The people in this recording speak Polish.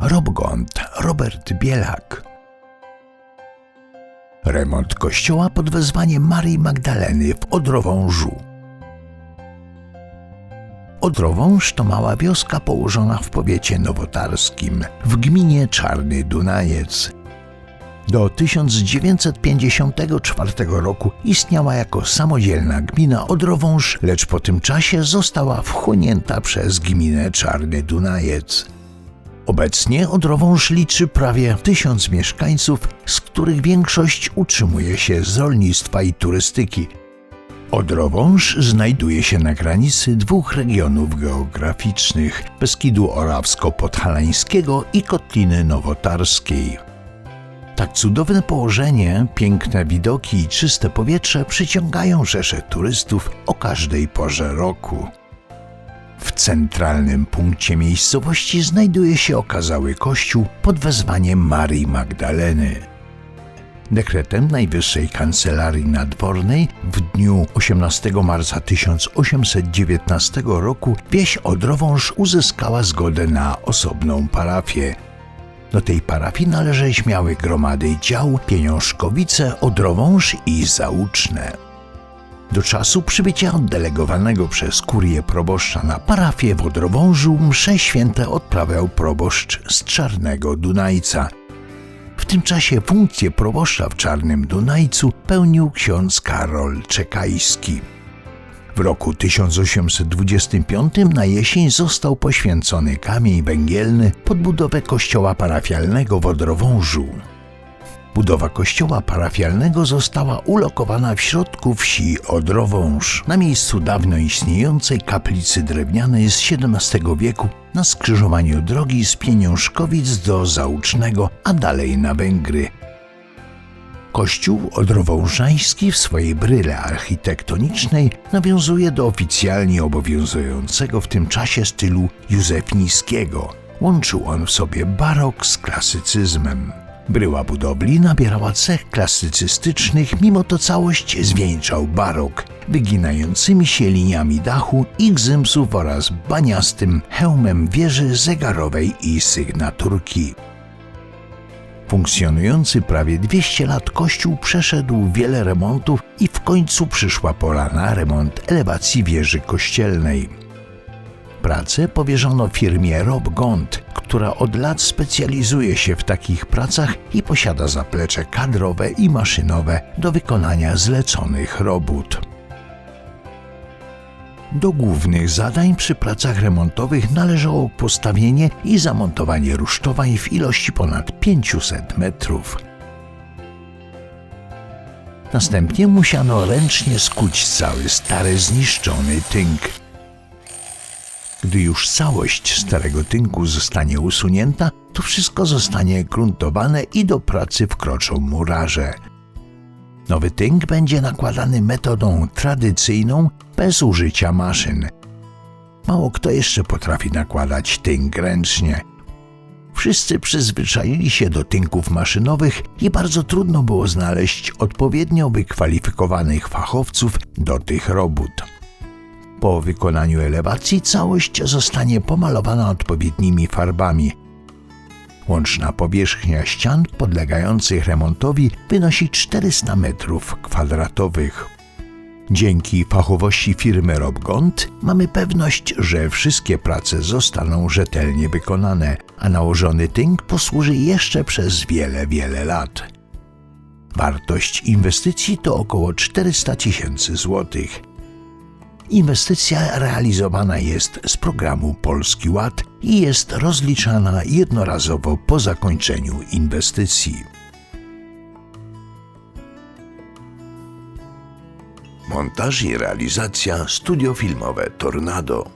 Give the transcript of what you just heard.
Rob Gont, Robert Bielak. Remont kościoła pod wezwaniem Marii Magdaleny w Odrowążu. Odrowąż to mała wioska położona w powiecie nowotarskim, w gminie Czarny Dunajec. Do 1954 roku istniała jako samodzielna gmina Odrowąż, lecz po tym czasie została wchłonięta przez gminę Czarny Dunajec. Obecnie Odrowąż liczy prawie tysiąc mieszkańców, z których większość utrzymuje się z rolnictwa i turystyki. Odrowąż znajduje się na granicy dwóch regionów geograficznych Beskidu Orawsko-Podhalańskiego i Kotliny Nowotarskiej. Tak cudowne położenie, piękne widoki i czyste powietrze przyciągają rzesze turystów o każdej porze roku. W centralnym punkcie miejscowości znajduje się okazały kościół pod wezwaniem Marii Magdaleny. Dekretem Najwyższej Kancelarii Nadwornej w dniu 18 marca 1819 roku wieś Odrowąż uzyskała zgodę na osobną parafię. Do tej parafii należeć śmiały gromady dział Pieniążkowice, Odrowąż i Zauczne. Do czasu przybycia oddelegowanego przez kurię proboszcza na parafię w Odrowążu msze święte odprawiał proboszcz z Czarnego Dunajca. W tym czasie funkcję proboszcza w Czarnym Dunajcu pełnił ksiądz Karol Czekajski. W roku 1825 na jesień został poświęcony kamień węgielny pod budowę kościoła parafialnego w Odrowążu. Budowa kościoła parafialnego została ulokowana w środku wsi Odrowąż, na miejscu dawno istniejącej kaplicy drewnianej z XVII wieku na skrzyżowaniu drogi z Pieniążkowic do Zaucznego, a dalej na Węgry. Kościół odrowążański w swojej bryle architektonicznej nawiązuje do oficjalnie obowiązującego w tym czasie stylu józefniskiego. Łączył on w sobie barok z klasycyzmem. Bryła budowli nabierała cech klasycystycznych, mimo to całość zwieńczał barok, wyginającymi się liniami dachu i gzymsów oraz baniastym hełmem wieży zegarowej i sygnaturki. Funkcjonujący prawie 200 lat kościół przeszedł wiele remontów i w końcu przyszła pora na remont elewacji wieży kościelnej. Pracę powierzono firmie Rob Gont, która od lat specjalizuje się w takich pracach i posiada zaplecze kadrowe i maszynowe do wykonania zleconych robót. Do głównych zadań przy pracach remontowych należało postawienie i zamontowanie rusztowań w ilości ponad 500 metrów. Następnie musiano ręcznie skuć cały stary zniszczony tynk. Gdy już całość starego tynku zostanie usunięta, to wszystko zostanie gruntowane i do pracy wkroczą murarze. Nowy tynk będzie nakładany metodą tradycyjną, bez użycia maszyn. Mało kto jeszcze potrafi nakładać tynk ręcznie. Wszyscy przyzwyczaili się do tynków maszynowych i bardzo trudno było znaleźć odpowiednio wykwalifikowanych fachowców do tych robót. Po wykonaniu elewacji całość zostanie pomalowana odpowiednimi farbami. Łączna powierzchnia ścian podlegających remontowi wynosi 400 metrów kwadratowych. Dzięki fachowości firmy Robgont mamy pewność, że wszystkie prace zostaną rzetelnie wykonane, a nałożony tynk posłuży jeszcze przez wiele, wiele lat. Wartość inwestycji to około 400 tysięcy złotych. Inwestycja realizowana jest z programu Polski Ład i jest rozliczana jednorazowo po zakończeniu inwestycji. Montaż i realizacja studio filmowe Tornado.